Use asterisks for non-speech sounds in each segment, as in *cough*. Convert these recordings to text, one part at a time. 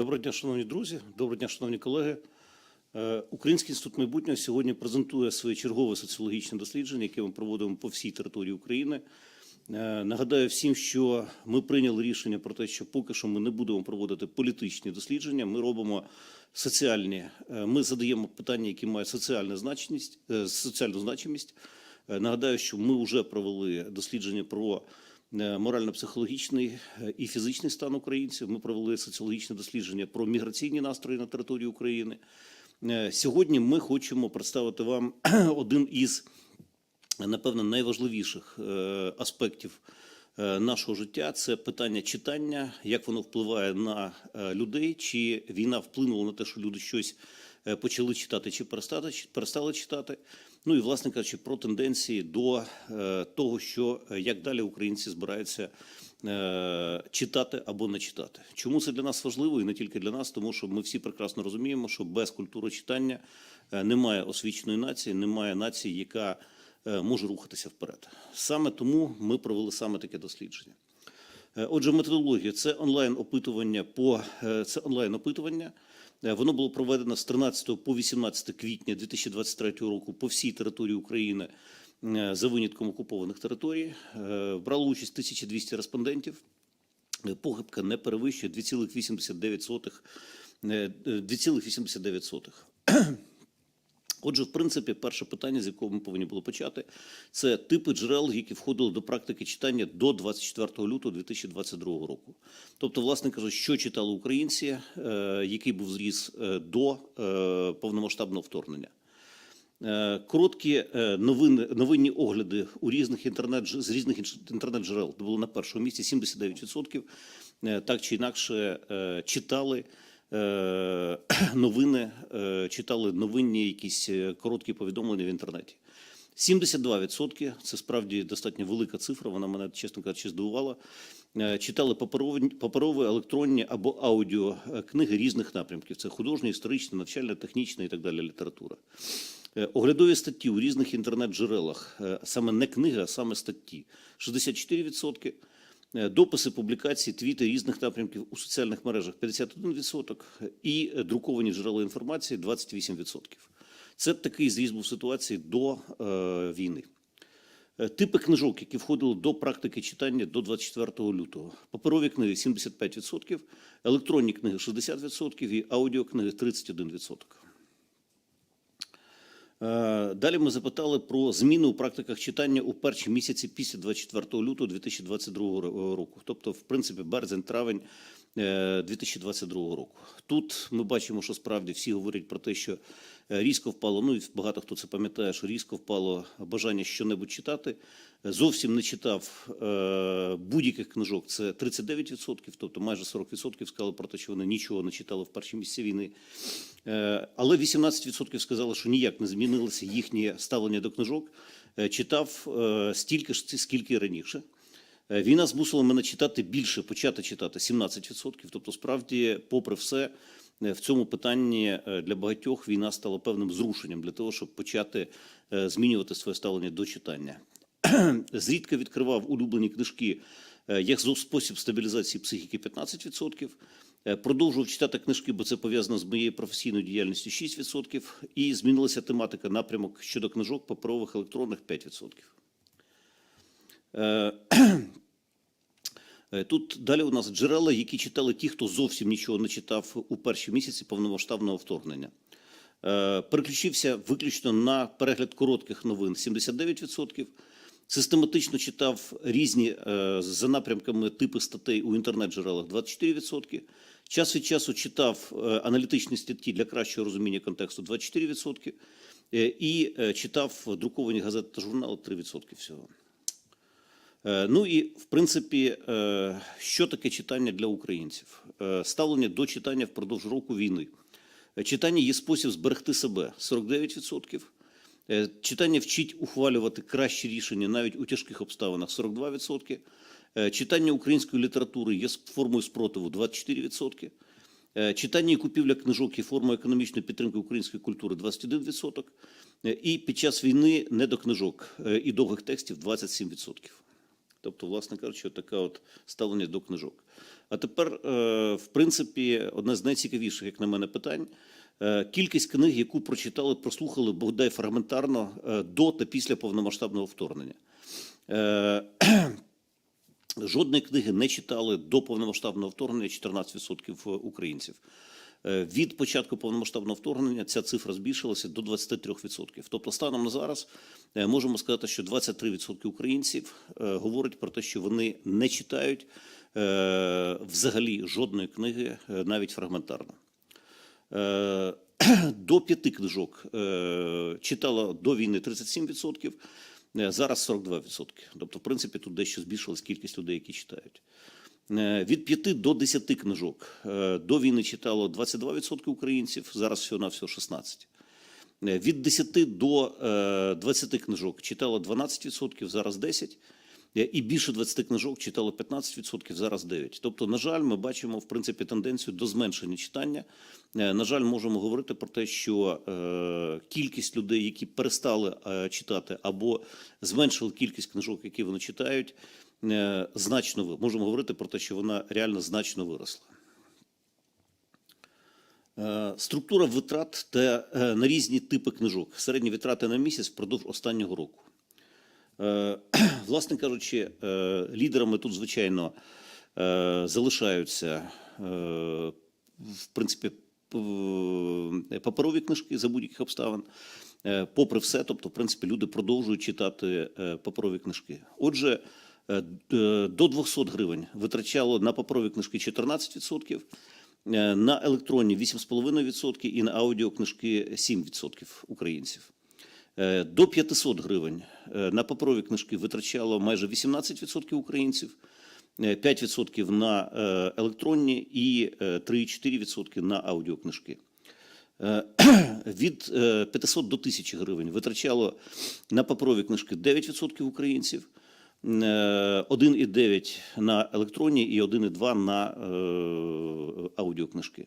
Доброго дня, шановні друзі, доброго дня, шановні колеги. Е, Український інститут майбутнього сьогодні презентує своє чергове соціологічне дослідження, яке ми проводимо по всій території України. Е, Нагадаю всім, що ми прийняли рішення про те, що поки що ми не будемо проводити політичні дослідження. Ми робимо соціальні. е, Ми задаємо питання, які мають соціальну значність, е, соціальну значимість. Нагадаю, що ми вже провели дослідження про морально-психологічний е, і фізичний стан українців. Ми провели соціологічне дослідження про міграційні настрої на території України. Е, Сьогодні ми хочемо представити вам *clears throat* один із, напевно, найважливіших е, аспектів е, нашого життя. Це питання читання, як воно впливає на е, людей, чи війна вплинула на те, що люди щось е, почали читати, чи перестали читати. Ну і, власне кажучи, про тенденції до е, того, що е, як далі українці збираються е, читати або не читати. Чому це для нас важливо і не тільки для нас, тому що ми всі прекрасно розуміємо, що без культури читання немає освіченої нації, немає нації, яка може рухатися вперед. Саме тому ми провели саме таке дослідження. Отже, методологія це онлайн опитування по це онлайн опитування. Е, Воно було проведено з 13 по 18 квітня 2023 року по всій території України е, за винятком окупованих територій. Е, Брало участь 1200 респондентів. Погибка не перевищує 2,89%. е, е, 2,89%. Отже, в принципі, перше питання, з якого ми повинні були почати, це типи джерел, які входили до практики читання до 24 лютого 2022 року. Тобто, власне кажучи, що читали українці, е, який був зріс е, до е, повномасштабного вторгнення. Короткі новини, новинні огляди у різних інтернет з різних інтернет-джерел були на першому місці 79%. е, Так чи інакше читали *clears throat* новини, е, читали новинні якісь е, короткі повідомлення в інтернеті. 72% – це справді достатньо велика цифра. Вона мене, чесно кажучи, здивувала. Е, Читали паперові, паперові, електронні або аудіо е, книги різних напрямків. Це художня, історична, навчальна, технічна і так далі література. Е, Оглядові статті у різних інтернет-джерелах, е, саме не книги, а саме статті 64%. Е, Дописи, публікації, твіти різних напрямків у соціальних мережах 51% і друковані джерела інформації 28%. Це такий зріз був ситуації до е, війни. Е, Типи книжок, які входили до практики читання до 24 лютого. Паперові книги 75%, електронні книги 60% і аудіокниги 31%. Е, Далі ми запитали про зміни у практиках читання у перші місяці після 24 лютого 2022 року, тобто, в принципі, березень-травень е, 2022 року. Тут ми бачимо, що справді всі говорять про те, що е, різко впало. Ну і багато хто це пам'ятає, що різко впало бажання щонебудь читати. Е, Зовсім не читав е, будь-яких книжок. Це 39%, тобто майже 40% сказали про те, що вони нічого не читали в перші місяці війни. Е, Але 18% сказали, що ніяк не змінилося їхнє ставлення до книжок. Е, Читав е, стільки ж, скільки раніше. Е, Війна змусила мене читати більше, почати читати 17%. Тобто, справді, попри все, е, в цьому питанні е, для багатьох війна стала певним зрушенням для того, щоб почати е, змінювати своє ставлення до читання. *clears throat* Зрідка відкривав улюблені книжки е, як спосіб стабілізації психіки 15%. Е, Продовжував читати книжки, бо це пов'язано з моєю професійною діяльністю 6%. І змінилася тематика напрямок щодо книжок паперових електронних 5%. *clears throat* Е, Тут далі у нас джерела, які читали ті, хто зовсім нічого не читав у перші місяці повномасштабного вторгнення. Е, Переключився виключно на перегляд коротких новин 79%. Систематично читав різні е, за напрямками типи статей у інтернет-джерелах 24%. Час від часу читав аналітичні статті для кращого розуміння контексту 24%. Е, І читав друковані газети та журнали 3% всього. Е, Ну і в принципі, е, що таке читання для українців? Е, Ставлення до читання впродовж року війни. Читання є спосіб зберегти себе 49%. Е, Читання вчить ухвалювати кращі рішення навіть у тяжких обставинах 42%. Е, Читання української літератури є формою спротиву 24%. Е, Читання і купівля книжок є формою економічної підтримки української культури 21%. Е, І під час війни не до книжок і довгих текстів 27%. Тобто, власне кажучи, таке от ставлення до книжок. А тепер, е, в принципі, одне з найцікавіших, як на мене, питань. Е, Кількість книг, яку прочитали, прослухали бодай фрагментарно е, до та після повномасштабного вторгнення. Жодної книги не читали до повномасштабного вторгнення 14% українців. Е, Від початку повномасштабного вторгнення ця цифра збільшилася до 23%. Тобто, станом на зараз е, можемо сказати, що 23% українців е, говорять про те, що вони не читають взагалі жодної книги, навіть фрагментарно. *clears throat* До п'яти книжок читало до війни 37%, е, зараз 42%. Тобто, в принципі, тут дещо збільшилась кількість людей, які читають. Е, Від 5 до 10 книжок е, до війни читало 22% українців, зараз всього-навсього 16%. Е, Від 10 до е, 20 книжок читало 12%, зараз 10%. Е, І більше 20 книжок читало 15%, зараз 9%. Тобто, на жаль, ми бачимо в принципі тенденцію до зменшення читання. Е, На жаль, можемо говорити про те, що е, кількість людей, які перестали е, читати, або зменшили кількість книжок, які вони читають, е, значно можемо говорити про те, що вона реально значно виросла. Е, Структура витрат та е, на різні типи книжок. Середні витрати на місяць впродовж останнього року. Е, *clears throat* Власне кажучи, е, лідерами тут, звичайно, е, залишаються, е, в принципі, паперові книжки за будь-яких обставин. Е, Попри все, тобто, в принципі, люди продовжують читати е, паперові книжки. Отже, е, до 200 гривень витрачало на паперові книжки 14%, е, на електронні 8,5% і на аудіокнижки 7% українців. Е, До 500 гривень е, на паперові книжки витрачало майже 18% українців, е, 5% на е, електронні і е, 3,4% на аудіокнижки. Е, *clears throat* Від е, 500 до 1000 гривень витрачало на паперові книжки 9% українців, е, 1,9 на електронні і 1,2 на е, аудіокнижки.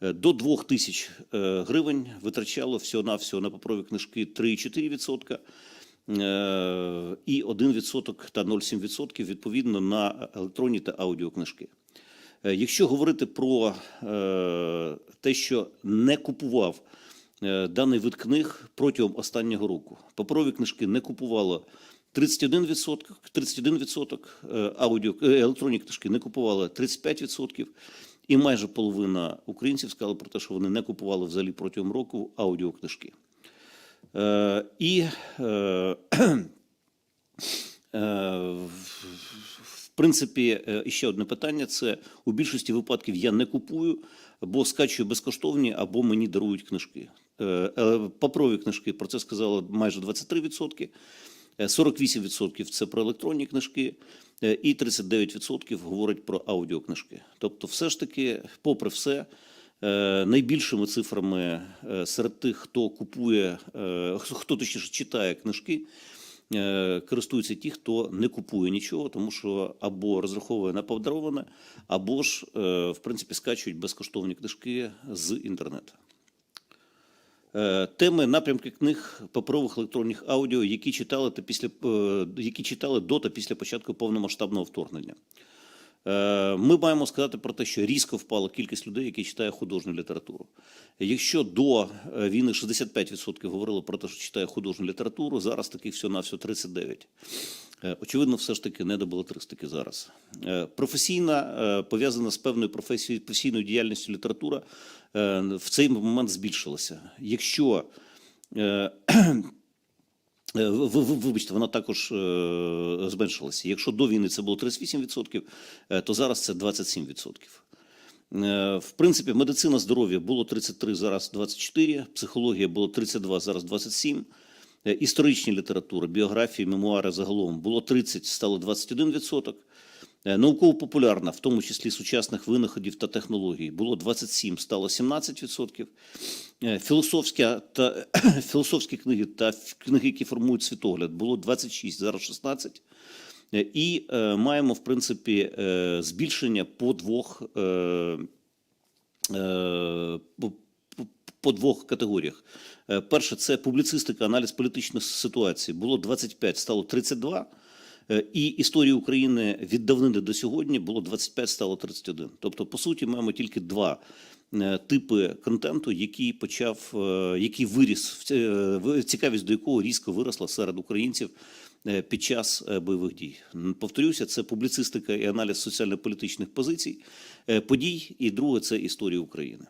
Е, До 2 тисяч е, гривень витрачало всього-навсього на паперові книжки 3,4%, е, і 1% та 0,7% відповідно на електронні та аудіокнижки. Е, Якщо говорити про е, те, що не купував е, даний вид книг протягом останнього року, паперові книжки не купувало 31%, 31% е, аудіо, е, електронні книжки не купували 35%, і майже половина українців сказали про те, що вони не купували взагалі протягом року аудіокнижки. Е, і в- принципі, ще одне питання: це у більшості випадків я не купую, бо скачую безкоштовні або мені дарують книжки. Е, Паперові книжки про це сказало майже 23%, е, 48% це про електронні книжки, е, і 39% говорить про аудіокнижки. Тобто, все ж таки, попри все, е, найбільшими цифрами е, серед тих, хто купує, е, хто точніше читає книжки, е, користуються ті, хто не купує нічого, тому що або розраховує на подароване, або ж, е, в принципі, скачують безкоштовні книжки з інтернету. Е, Теми, напрямки книг паперових електронних аудіо, які читали та після е, які читали до та після початку повномасштабного вторгнення. Е, Ми маємо сказати про те, що різко впала кількість людей, які читають художню літературу. Якщо до е, війни 65% говорили про те, що читає художню літературу, зараз таких всього на всього 39%. Е, Очевидно, все ж таки не до балетристики зараз. Е, Професійна, пов'язана з певною професією, професійною діяльністю література в цей момент збільшилася. Якщо Вибачте, вона також е, зменшилася. Якщо до війни це було 38%, е, то зараз це 27%. Е, В принципі, медицина здоров'я було 33, зараз 24, психологія було 32, зараз 27. Е, Історичні літератури, біографії, мемуари загалом було 30, стало 21%. Е, Науково-популярна, в тому числі сучасних винаходів та технологій, було 27, стало 17%. Е, Філософська та, *clears throat* філософські книги та книги, які формують світогляд, було 26, зараз 16. Е, І е, маємо, в принципі, е, збільшення по двох, е, е, по, двох категоріях. Перше, це публіцистика, аналіз політичної ситуації. Було 25, стало 32. Е, І історія України від давнини до сьогодні було 25, стало 31. Тобто, по суті, маємо тільки два е, типи контенту, який почав, е, який виріс, цікавість до якого різко виросла серед українців під час бойових дій. Повторюся, це публіцистика і аналіз соціально-політичних позицій, подій, і друге це історія України.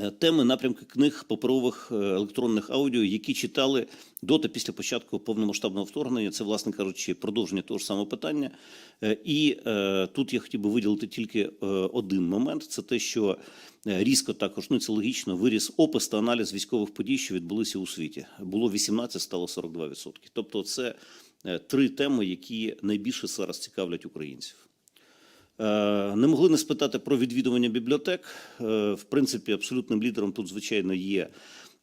Е, Теми, напрямки книг паперових е, електронних аудіо, які читали до та після початку повномасштабного вторгнення. Це, власне кажучи, продовження того ж самого питання. Е, І е, тут я хотів би виділити тільки один момент: це те, що різко також, ну це логічно, виріс опис та аналіз військових подій, що відбулися у світі. Було 18, стало 42%. Тобто, це три теми, які найбільше зараз цікавлять українців. Е, Не могли не спитати про відвідування бібліотек. Е, В принципі, абсолютним лідером тут, звичайно, є.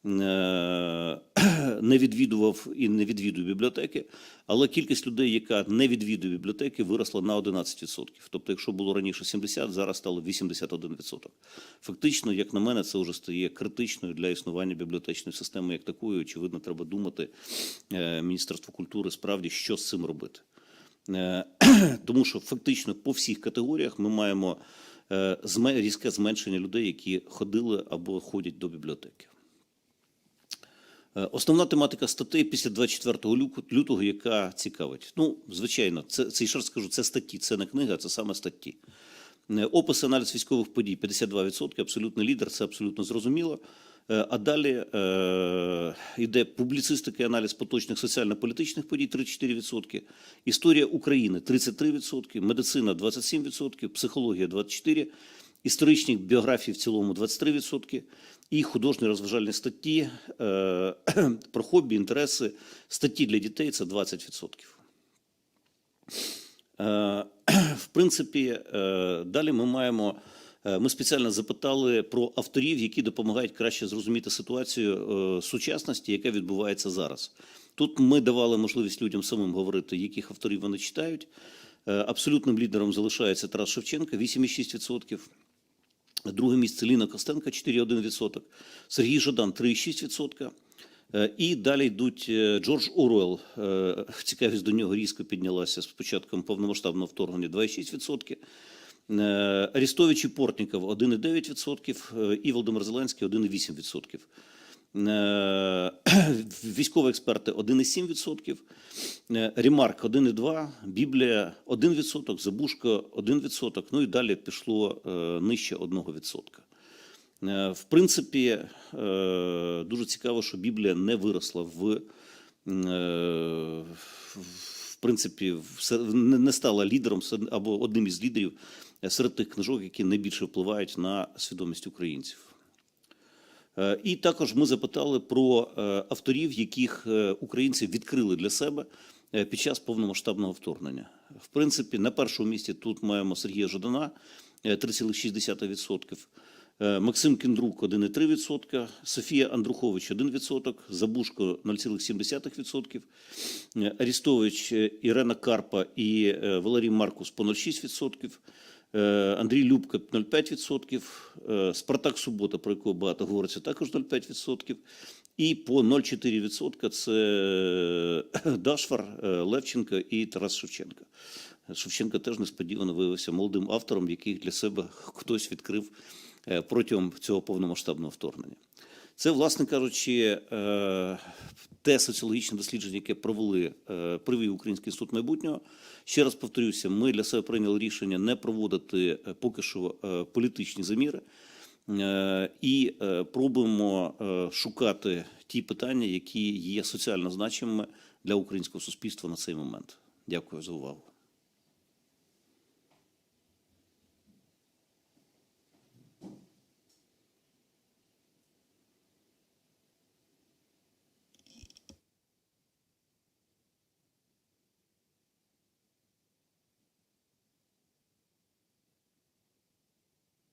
е, *clears throat* Не відвідував і не відвідує бібліотеки, але кількість людей, яка не відвідує бібліотеки, виросла на 11%. Тобто, якщо було раніше 70, зараз стало 81%. Фактично, як на мене, це вже стає критичною для існування бібліотечної системи як такої. Очевидно, треба думати Міністерству культури справді, що з цим робити. Е, *clears throat* тому що фактично по всіх категоріях ми маємо е, різке зменшення людей, які ходили або ходять до бібліотеки. Е, Основна тематика статей після 24 лютого, яка цікавить. Ну, звичайно, це, це ще раз скажу, це статті, це не книга, це саме статті. Е, Опис, аналіз військових подій 52%, абсолютний лідер, це абсолютно зрозуміло. Е, А далі е, йде публіцистика і аналіз поточних соціально-політичних подій 34%, історія України 33%, медицина 27%, психологія 24%, історичні біографії в цілому 23%, і художні розважальні статті *clears throat* про хобі, інтереси, статті для дітей це 20%. Е, *clears throat* В принципі, е, далі ми маємо. е, Ми спеціально запитали про авторів, які допомагають краще зрозуміти ситуацію сучасності, яка відбувається зараз. Тут ми давали можливість людям самим говорити, яких авторів вони читають. Абсолютним лідером залишається Тарас Шевченко 8,6%. Друге місце Ліна Костенка 4,1%, Сергій Жадан 3,6%. Е, І далі йдуть е, Джордж Оруел. е, *laughs* Цікавість до нього різко піднялася з початком повномасштабного вторгнення 2,6%. Е, Арістович і Портніков 1,9% е, і Володимир Зеленський 1,8%. Е, *clears throat* Військові експерти 1,7%, е, Ремарк 1,2%, Біблія 1%, Забушко 1%, ну і далі пішло нижче 1%. Е, В принципі, е, дуже цікаво, що Біблія не виросла в, е, в принципі, не стала лідером або одним із лідерів серед тих книжок, які найбільше впливають на свідомість українців. І також ми запитали про авторів, яких українці відкрили для себе під час повномасштабного вторгнення. В принципі, на першому місці тут маємо Сергія Жадана е, 3,6%. Е, Максим Кіндрук 1,3%, Софія Андрухович 1%, Забушко 0,7%, е, Арістович, е, Ірена Карпа і Валерій Маркус по 0,6%, е, Андрій Любка 0,5%, е, Спартак Субота, про якого багато говориться, також 0,5%. І по 0,4% це *coughs* Дашфар, е, Левченко і Тарас Шевченко. Шевченко теж несподівано виявився молодим автором, який для себе *laughs* хтось відкрив протягом цього повномасштабного вторгнення. Це, власне кажучи, е, те соціологічне дослідження, яке провели е, провів Український інститут майбутнього. Ще раз повторюся, ми для себе прийняли рішення не проводити е, поки що е, політичні заміри е, і е, пробуємо е, шукати ті питання, які є соціально значимими для українського суспільства на цей момент. Дякую за увагу.